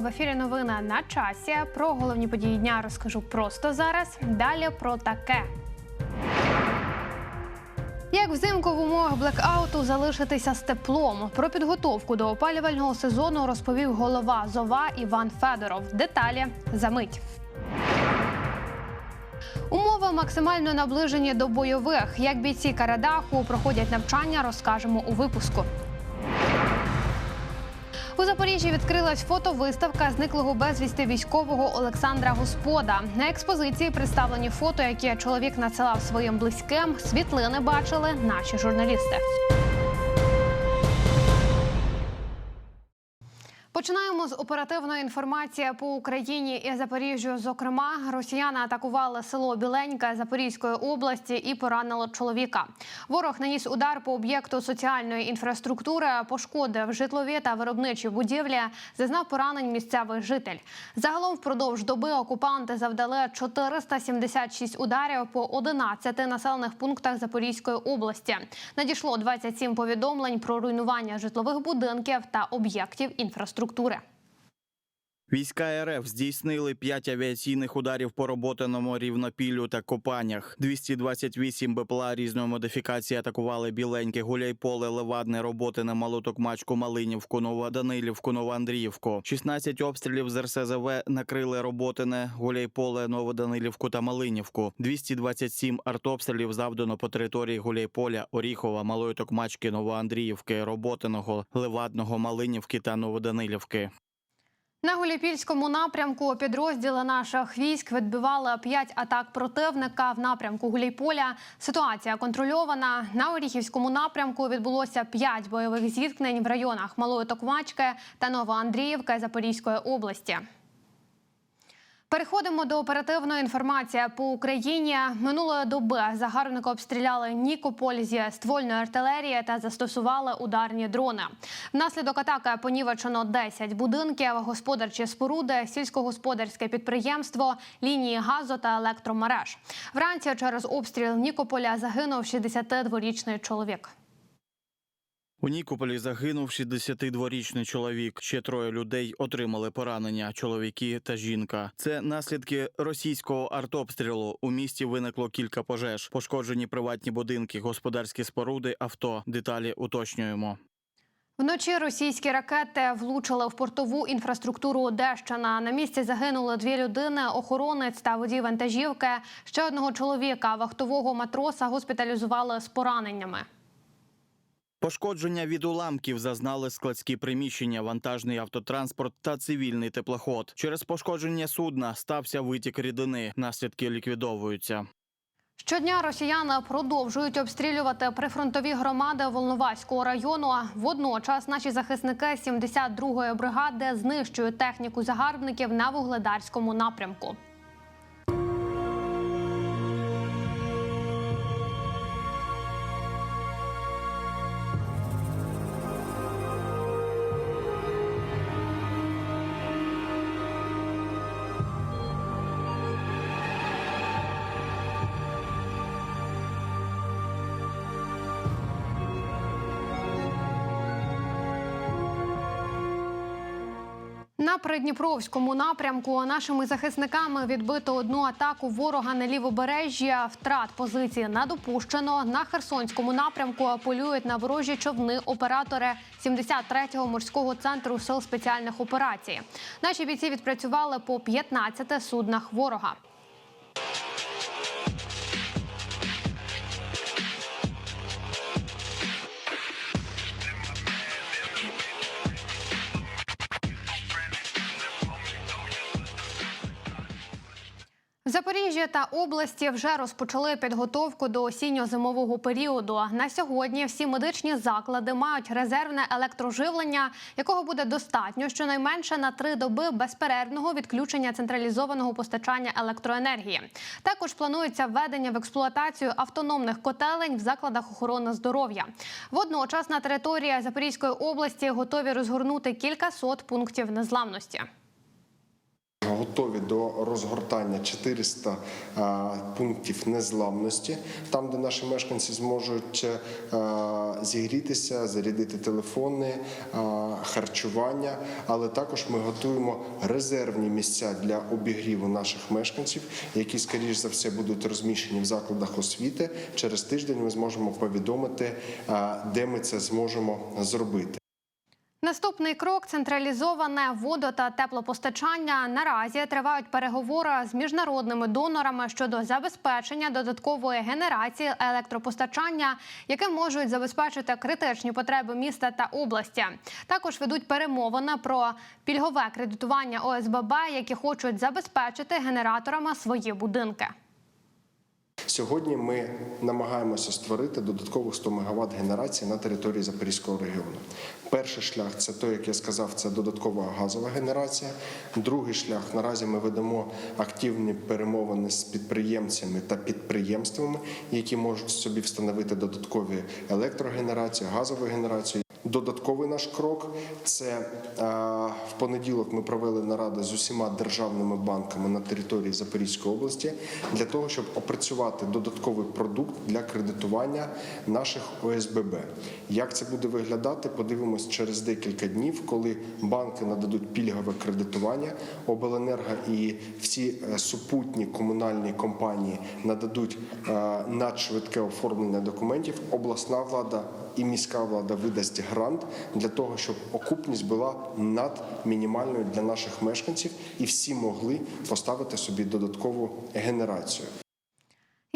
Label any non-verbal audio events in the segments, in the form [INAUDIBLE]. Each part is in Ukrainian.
В ефірі. Новини на часі. Про головні події дня розкажу просто зараз. Далі про таке. Як взимку в умовах блекауту залишитися з теплом? Про підготовку до опалювального сезону розповів голова ЗОВА Іван Федоров. Деталі за мить. Умови максимально наближені до бойових. Як бійці Карадаху проходять навчання, розкажемо у випуску. У Запоріжжі відкрилась фотовиставка зниклого безвісти військового Олександра Господа. На експозиції представлені фото, які чоловік надсилав своїм близьким. Світлини бачили наші журналісти. Починаємо з оперативної інформації по Україні і Запоріжжю. Зокрема, росіяни атакували село Біленьке Запорізької області і поранило чоловіка. Ворог наніс удар по об'єкту соціальної інфраструктури, пошкодив житлові та виробничі будівлі. Зазнав поранень місцевий житель. Загалом впродовж доби окупанти завдали 476 ударів по 11 населених пунктах Запорізької області. Надійшло 27 повідомлень про руйнування житлових будинків та об'єктів інфраструктури. infraestructură. Війська РФ здійснили 5 авіаційних ударів по роботаному рівнопіллю та Копанях. 228 БПЛА різної модифікації атакували біленьке, гуляйполе, левадне, роботи на Малотокмачку, Малинівку, Новоданилівку, Новоандріївку. 16 обстрілів з РСЗВ накрили роботине, гуляйполе, Новоданилівку та Малинівку. 227 артобстрілів завдано по території Гуляйполя, Оріхова, Малої Токмачки, Новоандріївки, Роботиного, Левадного, Малинівки та Новоданилівки. На Гуліпільському напрямку підрозділи наших військ відбивали п'ять атак противника в напрямку Гуляйполя. Ситуація контрольована. На Оріхівському напрямку відбулося п'ять бойових зіткнень в районах Малої Токмачки та Новоандріївки Запорізької області. Переходимо до оперативної інформації по Україні. Минулої доби загарбники обстріляли Нікополь зі ствольної артилерії та застосували ударні дрони. Внаслідок атаки понівечено 10 будинків, господарчі споруди, сільськогосподарське підприємство, лінії газу та електромереж. Вранці через обстріл Нікополя загинув 62-річний чоловік. У Нікополі загинув 62-річний чоловік. Ще троє людей отримали поранення: чоловіки та жінка. Це наслідки російського артобстрілу. У місті виникло кілька пожеж, пошкоджені приватні будинки, господарські споруди, авто. Деталі уточнюємо. Вночі російські ракети влучили в портову інфраструктуру Одещина. На місці загинули дві людини: охоронець та водій вантажівки. Ще одного чоловіка, вахтового матроса, госпіталізували з пораненнями. Пошкодження від уламків зазнали складські приміщення, вантажний автотранспорт та цивільний теплоход. Через пошкодження судна стався витік рідини. Наслідки ліквідовуються. Щодня росіяни продовжують обстрілювати прифронтові громади Волноваського району. Водночас наші захисники 72-ї бригади знищують техніку загарбників на вугледарському напрямку. На Придніпровському напрямку нашими захисниками відбито одну атаку ворога на лівобережжя. Втрат позиції не допущено. На Херсонському напрямку полюють на ворожі човни оператори 73-го морського центру сил спеціальних операцій. Наші бійці відпрацювали по 15 суднах ворога. В Запоріжжі та області вже розпочали підготовку до осінньо-зимового періоду. На сьогодні всі медичні заклади мають резервне електроживлення, якого буде достатньо щонайменше на три доби безперервного відключення централізованого постачання електроенергії. Також планується введення в експлуатацію автономних котелень в закладах охорони здоров'я. Водночас на території Запорізької області готові розгорнути кількасот пунктів незламності. Готові до розгортання 400 а, пунктів незламності, там, де наші мешканці зможуть а, зігрітися, зарядити телефони, харчування. Але також ми готуємо резервні місця для обігріву наших мешканців, які, скоріш за все, будуть розміщені в закладах освіти. Через тиждень ми зможемо повідомити, де ми це зможемо зробити. Наступний крок централізоване водо та теплопостачання. Наразі тривають переговори з міжнародними донорами щодо забезпечення додаткової генерації електропостачання, яким можуть забезпечити критичні потреби міста та області. Також ведуть перемовини про пільгове кредитування ОСББ, які хочуть забезпечити генераторами свої будинки. Сьогодні ми намагаємося створити додаткових 100 МВт генерації на території Запорізького регіону. Перший шлях це той, як я сказав, це додаткова газова генерація. Другий шлях наразі ми ведемо активні перемовини з підприємцями та підприємствами, які можуть собі встановити додаткові електрогенерацію, газову генерацію. Додатковий наш крок це е, в понеділок ми провели нараду з усіма державними банками на території Запорізької області для того, щоб опрацювати додатковий продукт для кредитування наших ОСББ. Як це буде виглядати? Подивимось через декілька днів, коли банки нададуть пільгове кредитування, обленерго і всі е, супутні комунальні компанії нададуть е, надшвидке оформлення документів. Обласна влада і міська влада видасть грант для того, щоб окупність була над мінімальною для наших мешканців, і всі могли поставити собі додаткову генерацію.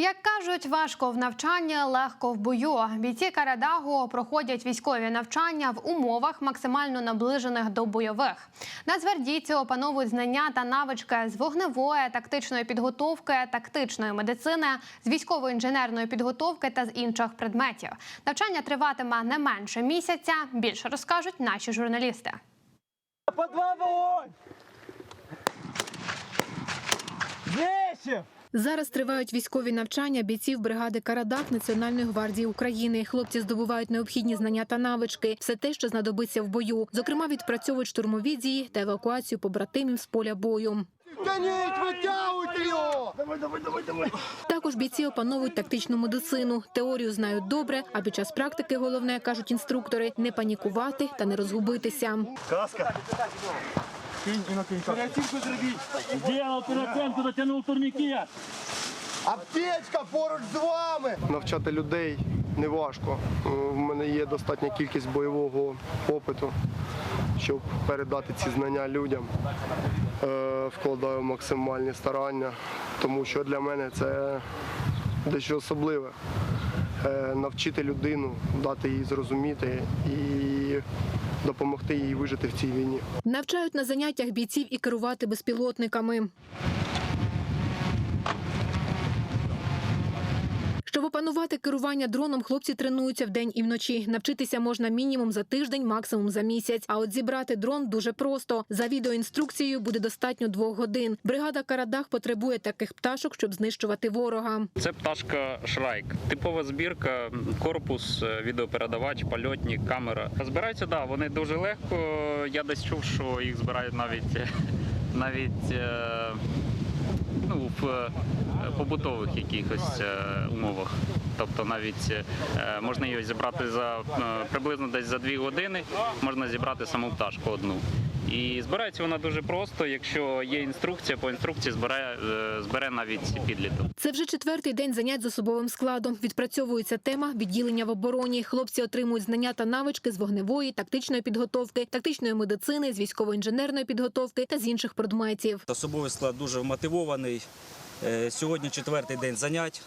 Як кажуть, важко в навчанні, легко в бою. Бійці Карадагу проходять військові навчання в умовах максимально наближених до бойових. Нацгвардійці опановують знання та навички з вогневої, тактичної підготовки, тактичної медицини, з військової інженерної підготовки та з інших предметів. Навчання триватиме не менше місяця. Більше розкажуть наші журналісти. По два вогонь! Вещи! Зараз тривають військові навчання бійців бригади Карадак Національної гвардії України. Хлопці здобувають необхідні знання та навички, все те, що знадобиться в бою. Зокрема, відпрацьовують штурмові дії та евакуацію побратимів з поля бою. Тяніть, витягуйте його! Також бійці опановують тактичну медицину. Теорію знають добре, а під час практики головне кажуть інструктори не панікувати та не розгубитися. Каска. Кинь і накинь каску. Оперативку зробіть. Сделал переоценку, турникет. Аптечка поруч з вами! навчати людей не важко. В мене є достатня кількість бойового опиту, щоб передати ці знання людям. Е, Вкладаю максимальні старання, тому що для мене це дещо особливе. Е, Навчити людину, дати їй зрозуміти і допомогти їй вижити в цій війні. Навчають на заняттях бійців і керувати безпілотниками. Опанувати керування дроном, хлопці тренуються вдень і вночі. Навчитися можна мінімум за тиждень, максимум за місяць. А от зібрати дрон дуже просто. За відеоінструкцією буде достатньо двох годин. Бригада Карадах потребує таких пташок, щоб знищувати ворога. Це пташка Шрайк. Типова збірка, корпус, е, відеопередавач, польотник, камера. Збираються, да, вони дуже легко. Я десь чув, що їх збирають навіть [LAUGHS] навіть е, ну, в е, побутових якихось е, умовах. Тобто навіть е, можна її зібрати за приблизно десь за дві години, можна зібрати саму пташку одну. І збирається вона дуже просто. Якщо є інструкція, по інструкції збере, е, збере навіть підліток. Це вже четвертий день занять з особовим складом. Відпрацьовується тема відділення в обороні. Хлопці отримують знання та навички з вогневої, тактичної підготовки, тактичної медицини, з військово-інженерної підготовки та з інших предметів. Особовий склад дуже вмотивований. Е, Сьогодні четвертий день занять.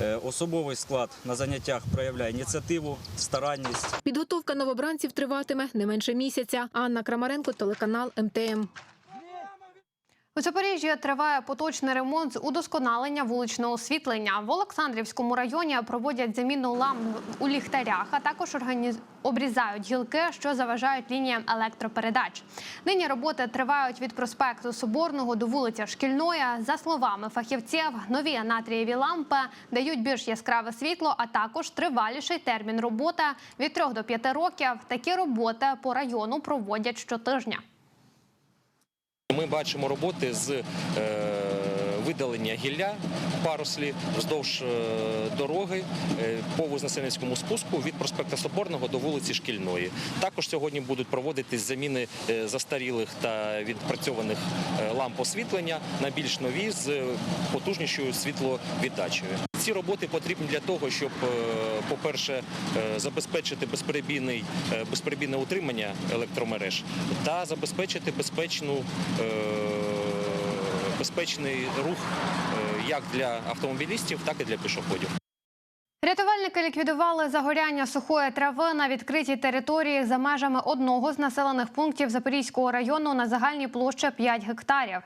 Е, Особовий склад на заняттях проявляє ініціативу, старанність. Підготовка новобранців триватиме не менше місяця. Анна Крамаренко, телеканал МТМ. У Запоріжжі триває поточний ремонт з удосконалення вуличного освітлення. В Олександрівському районі проводять заміну ламп у ліхтарях, а також організ... обрізають гілки, що заважають лініям електропередач. Нині роботи тривають від проспекту Соборного до вулиці Шкільної. За словами фахівців, нові натрієві лампи дають більш яскраве світло, а також триваліший термін роботи від 3 до 5 років. Такі роботи по району проводять щотижня. Ми бачимо роботи з е, видалення гілля паруслі вздовж е, дороги е, по Вознесенському спуску від проспекта Соборного до вулиці Шкільної. Також сьогодні будуть проводитись заміни застарілих та відпрацьованих ламп освітлення на більш нові з потужнішою світловіддачею. Ці роботи потрібні для того, щоб, е, по-перше, е, забезпечити е, безперебійне утримання електромереж та забезпечити безпечну, безпечний рух як для автомобілістів, так і для пішоходів. Рятувальники ліквідували загоряння сухої трави на відкритій території за межами одного з населених пунктів Запорізького району на загальній площі 5 гектарів.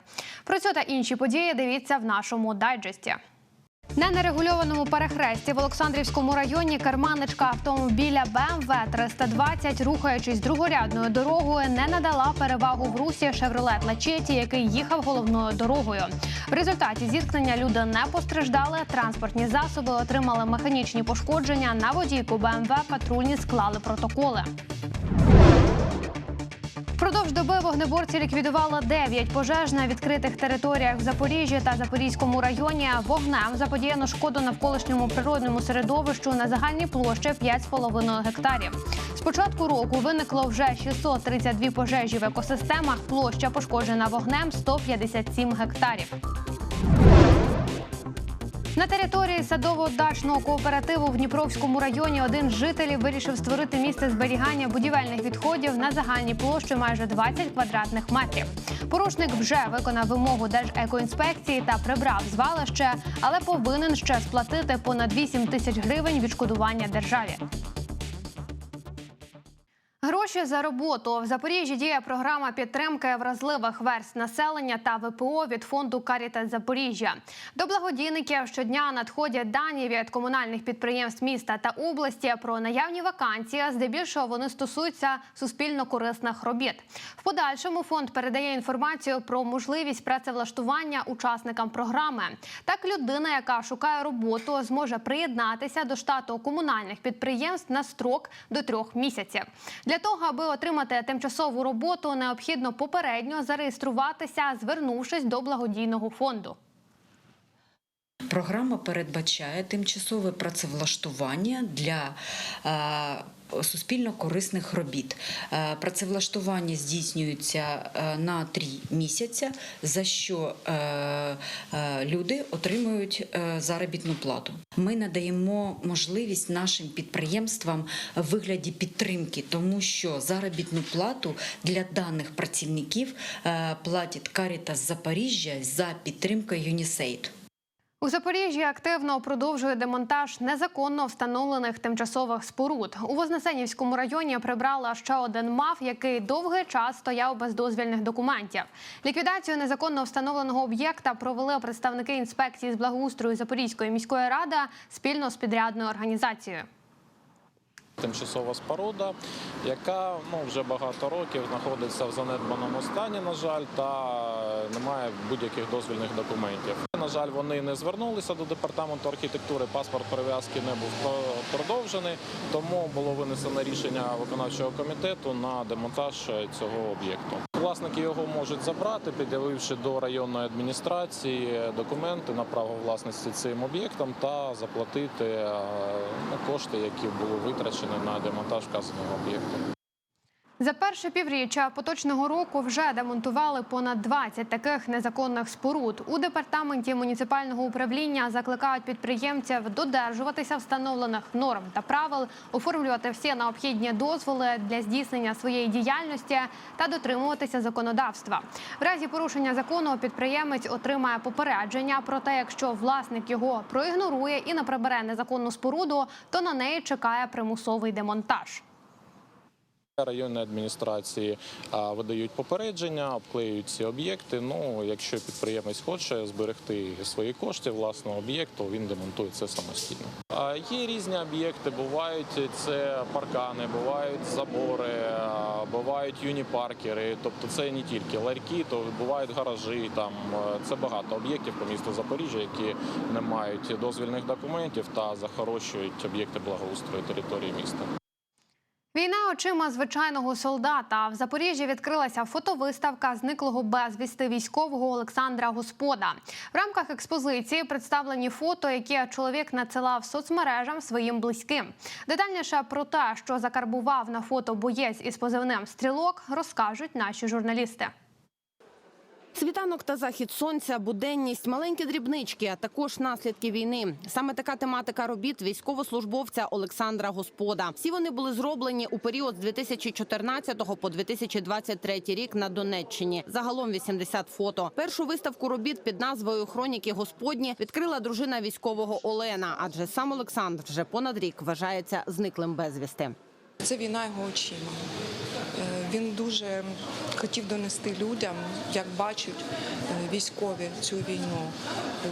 Про цю та інші події дивіться в нашому дайджесті. На нерегульованому перехресті в Олександрівському районі керманичка автомобіля БМВ 320, рухаючись другорядною дорогою, не надала перевагу в русі Шевролет Лачеті, який їхав головною дорогою. В результаті зіткнення люди не постраждали. Транспортні засоби отримали механічні пошкодження. На водійку БМВ патрульні склали протоколи. Впродовж доби вогнеборці ліквідували 9 пожеж на відкритих територіях в Запоріжжі та Запорізькому районі. Вогнем заподіяно шкоду навколишньому природному середовищу на загальній площі 5,5 гектарів. З початку року виникло вже 632 пожежі в екосистемах. Площа пошкоджена вогнем 157 гектарів. На території садово-дачного кооперативу в Дніпровському районі один з жителів вирішив створити місце зберігання будівельних відходів на загальній площі майже 20 квадратних метрів. Порушник вже виконав вимогу Держекоінспекції та прибрав звалище, але повинен ще сплатити понад 8 тисяч гривень відшкодування державі. Гроші за роботу в Запоріжжі діє програма підтримки вразливих верст населення та ВПО від фонду Карітас Запоріжжя. До благодійників щодня надходять дані від комунальних підприємств міста та області про наявні вакансії. Здебільшого вони стосуються суспільно корисних робіт. В подальшому фонд передає інформацію про можливість працевлаштування учасникам програми. Так, людина, яка шукає роботу, зможе приєднатися до штату комунальних підприємств на строк до трьох місяців. Для того, аби отримати тимчасову роботу, необхідно попередньо зареєструватися, звернувшись до благодійного фонду. Програма передбачає тимчасове працевлаштування для е, суспільно корисних робіт. Е, Працевлаштування здійснюється е, на три місяця, за що е, люди отримують заробітну плату. Ми надаємо можливість нашим підприємствам в вигляді підтримки, тому що заробітну плату для даних працівників платить Карітас Запоріжжя за підтримкою ЮНІСЕЙД. У Запоріжжі активно продовжує демонтаж незаконно встановлених тимчасових споруд. У Вознесенівському районі прибрала ще один МАФ, який довгий час стояв без дозвільних документів. Ліквідацію незаконно встановленого об'єкта провели представники інспекції з благоустрою Запорізької міської ради спільно з підрядною організацією. Тимчасова споруда, яка ну вже багато років знаходиться в занедбаному стані, на жаль, та не має будь-яких дозвільних документів. На жаль, вони не звернулися до департаменту архітектури. Паспорт перев'язки не був про- продовжений, тому було винесено рішення виконавчого комітету на демонтаж цього об'єкту. Власники його можуть забрати, під'явивши до районної адміністрації документи на право власності цим об'єктом та заплатити е, ну, кошти, які були витрачені на демонтаж вказаного об'єкту. За перше півріччя поточного року вже демонтували понад 20 таких незаконних споруд. У департаменті муніципального управління закликають підприємців додержуватися встановлених норм та правил, оформлювати всі необхідні дозволи для здійснення своєї діяльності та дотримуватися законодавства. В разі порушення закону підприємець отримає попередження. Проте, якщо власник його проігнорує і не прибере незаконну споруду, то на неї чекає примусовий демонтаж. Районні адміністрації видають попередження, обклеюють ці об'єкти. Ну, якщо підприємець хоче зберегти свої кошти власного об'єкту, він демонтує це самостійно. Є різні об'єкти. Бувають це паркани, бувають забори, бувають юніпаркери. Тобто це не тільки ларьки, то бувають гаражі. Там це багато об'єктів по місту Запоріжжя, які не мають дозвільних документів та захорощують об'єкти благоустрою території міста. Війна очима звичайного солдата. В Запоріжжі відкрилася фотовиставка зниклого безвісти військового Олександра Господа. В рамках експозиції представлені фото, які чоловік надсилав соцмережам своїм близьким. Детальніше про те, що закарбував на фото боєць із позивним стрілок, розкажуть наші журналісти. Світанок та захід сонця, буденність, маленькі дрібнички, а також наслідки війни. Саме така тематика робіт військовослужбовця Олександра Господа. Всі вони були зроблені у період з 2014 по 2023 рік на Донеччині. Загалом 80 фото. Першу виставку робіт під назвою Хроніки Господні відкрила дружина військового Олена, адже сам Олександр вже понад рік вважається зниклим безвісти. Це війна його очима. Він дуже хотів донести людям, як бачать е, військові цю війну.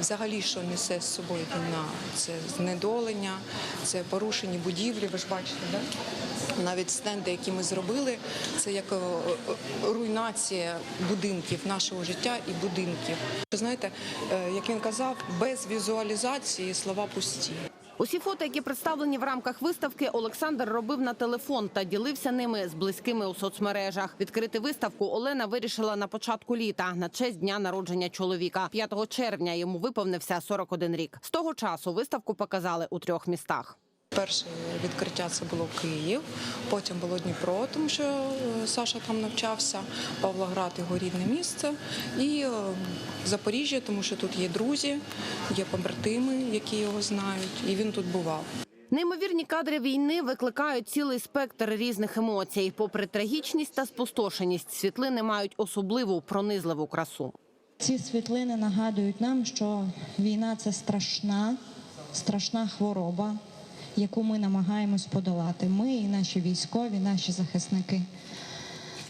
Взагалі, що несе з собою війна. Це знедолення, це порушені будівлі. Ви ж бачите, да? навіть стенди, які ми зробили, це як е, е, руйнація будинків, нашого життя і будинків. Знаєте, як він казав, без візуалізації слова пусті. Усі фото, які представлені в рамках виставки, Олександр робив на телефон та ділився ними з близькими у соцмережах. Відкрити виставку Олена вирішила на початку літа на честь дня народження чоловіка. 5 червня йому виповнився 41 рік. З того часу виставку показали у трьох містах. Перше відкриття це було Київ, потім було Дніпро, тому що е, Саша там навчався, Павлоград його рідне місце, і е, Запоріжжя, тому що тут є друзі, є побратими, які його знають, і він тут бував. Неймовірні кадри війни викликають цілий спектр різних емоцій. Попри трагічність та спустошеність, світлини мають особливу пронизливу красу. Ці світлини нагадують нам, що війна це страшна, страшна хвороба, яку ми намагаємось подолати. Ми і наші військові, наші захисники.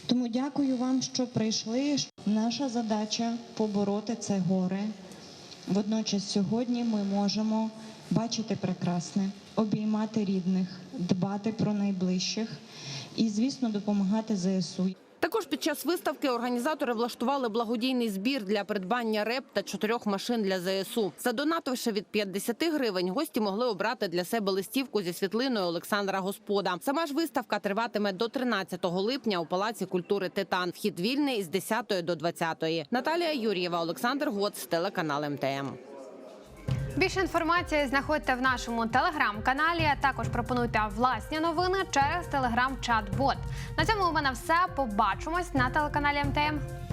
Тому дякую вам, що прийшли. Наша задача побороти це горе. Водночас сьогодні ми можемо бачити прекрасне, обіймати рідних, дбати про найближчих і, звісно, допомагати ЗСУ. Також під час виставки організатори влаштували благодійний збір для придбання реп та чотирьох машин для ЗСУ. Задонативши від 50 гривень, гості могли обрати для себе листівку зі світлиною Олександра Господа. Сама ж виставка триватиме до 13 липня у Палаці культури Титан. Вхід вільний з 10 до 20. Наталія Юр'єва, Олександр Гоц, телеканал МТМ. Більше інформації знаходьте в нашому телеграм-каналі. Також пропонуйте власні новини через телеграм-чат-бот. На цьому у мене все. Побачимось на телеканалі МТМ.